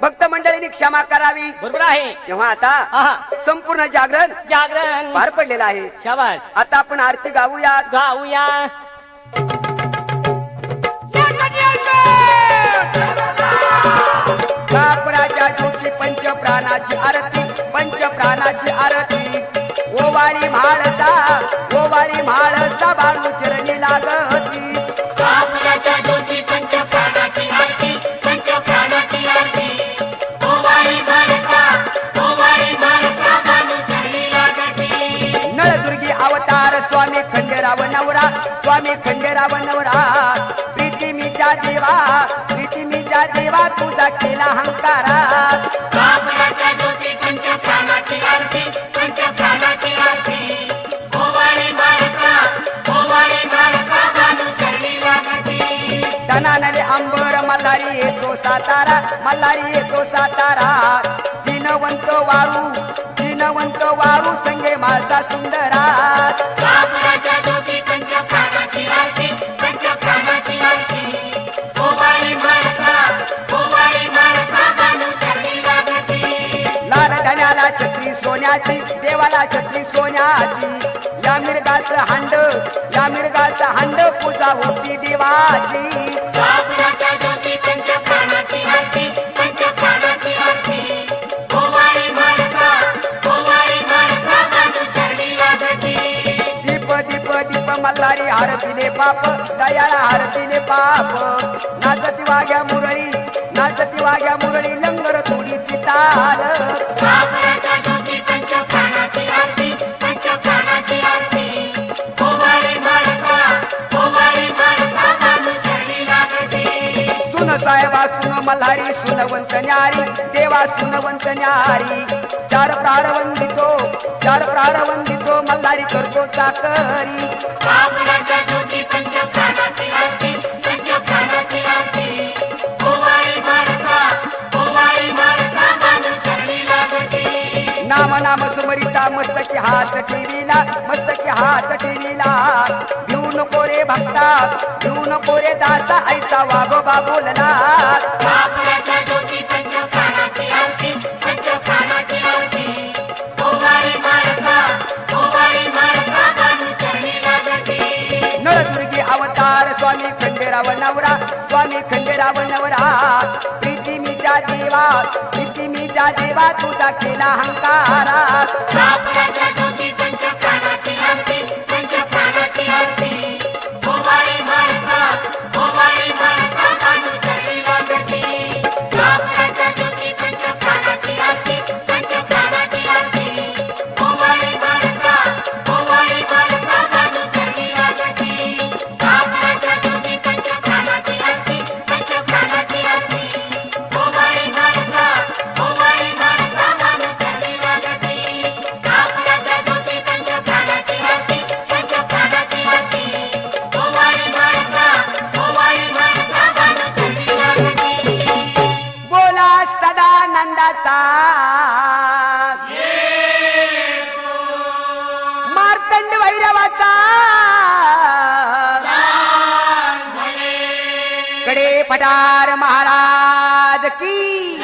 भक्त मंडळींनी क्षमा करावी. बरोबर आहे. तेव्हा आता आहा संपूर्ण जागरण जागरण. पार पडलेलं आहे. शाबास. आता आपण आरती गाऊया गाऊया. कापराच्या ज्योती पंच प्राणाची आरती पंच प्राणाची आरती. ओवाळी म्हाळसा ओवाळी म्हाळसा. अवतार स्वामी खंडेराव नवरा स्वामी खंडेराव नवरा. प्रीतिमीच्या देवा प्रीतिमीच्या देवा तुझा केला हंकारा. धनानले अंबर मल्हारी येतो सातारा मल्हारी येतो सातारा. जिनवंत वारू जिनवंत वारू संगे माझा सुंदरा. धण्याला छत्री सोन्याची देवाला छत्री सोन्याची. या मिरगाचं हांड या मिरगाचं हांड पूजा होती देवाची. दीप दीप दीप मल्हारी हारतीने पाप दयाळा हारतीने पाप. नाचती वाघ्या मुरळी नाचती वाघ्या मुरळी लंगर थोडी ताल. मल्हारी सुनवंत न्यारी देवा सुनवंत न्यारी. चार प्राण वंदितो चार वंदितो मल्हारी करतो चाकरी. नाम नाम सुमरिता मस्तकी हात ठेवीला मस्तकी हात ठेवीला. घेऊ नको रे भक्ता घेऊ नको रे दासा ऐसा वागोबा बोलला. स्वामी खंडेराव नवरा स्वामी खंडेराव नवरा. प्रीतिमीच्या देवा प्रीतिमीच्या देवा तुझा केला हंकारा. देवाचा. कडे पठार महाराज की